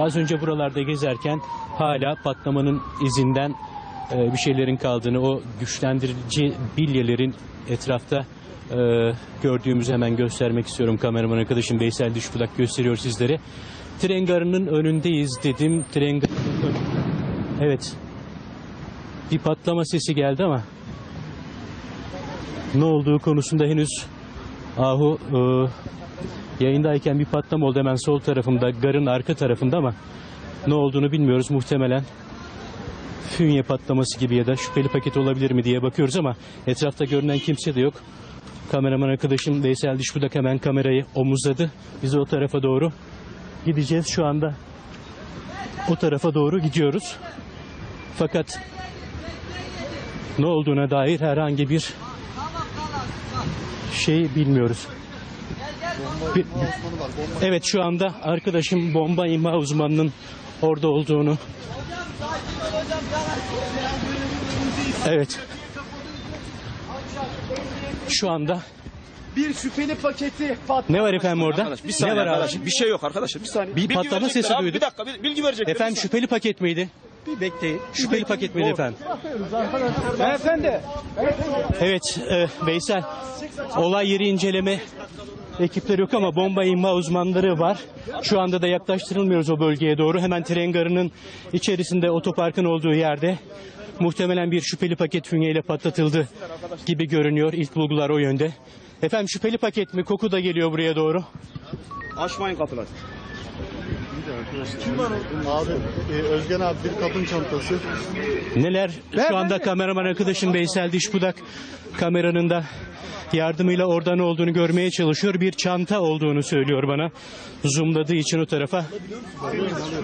Az önce buralarda gezerken hala patlamanın izinden e, bir şeylerin kaldığını, o güçlendirici bilyelerin etrafta e, gördüğümüzü hemen göstermek istiyorum. Kameraman arkadaşım Veysel Düşbulak gösteriyor sizlere. Tren garının önündeyiz dedim. Tren Evet. Bir patlama sesi geldi ama ne olduğu konusunda henüz Ahu e, yayındayken bir patlama oldu hemen sol tarafımda, garın arka tarafında ama ne olduğunu bilmiyoruz muhtemelen. Fünye patlaması gibi ya da şüpheli paket olabilir mi diye bakıyoruz ama etrafta görünen kimse de yok. Kameraman arkadaşım Veysel Dişbudak hemen kamerayı omuzladı. Biz o tarafa doğru gideceğiz. Şu anda o tarafa doğru gidiyoruz. Fakat ne olduğuna dair herhangi bir şey bilmiyoruz. Bir- evet şu anda arkadaşım bomba imha uzmanının orada olduğunu. Evet. Şu anda Bir şüpheli paketi pat. ne var efendim orada? Arkadaş, bir ne saniye var abi? arkadaşım. Bir şey yok arkadaşlar. Bir saniye. Bir Bilgi patlama sesi duyduk. Bir dakika bilgi verecekler. Efendim şüpheli paket miydi? Bir bekleyin. Şüpheli paket miydi efendim? Beyefendi. Evet e, Veysel olay yeri inceleme ekipleri yok ama bomba imha uzmanları var. Şu anda da yaklaştırılmıyoruz o bölgeye doğru. Hemen tren garının içerisinde otoparkın olduğu yerde muhtemelen bir şüpheli paket fünyeyle patlatıldı gibi görünüyor. İlk bulgular o yönde. Efendim şüpheli paket mi? Koku da geliyor buraya doğru. Açmayın kapıları. Abi e, Özgen abi bir kadın çantası. Neler şu anda kameraman arkadaşım Veysel Dişbudak kameranın da yardımıyla orada ne olduğunu görmeye çalışıyor. Bir çanta olduğunu söylüyor bana. Zoomladığı için o tarafa.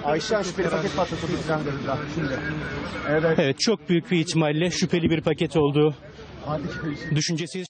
Ayşe şüpheli paket patlatıldı. Şimdi. Evet. Evet çok büyük bir ihtimalle şüpheli bir paket olduğu düşüncesi.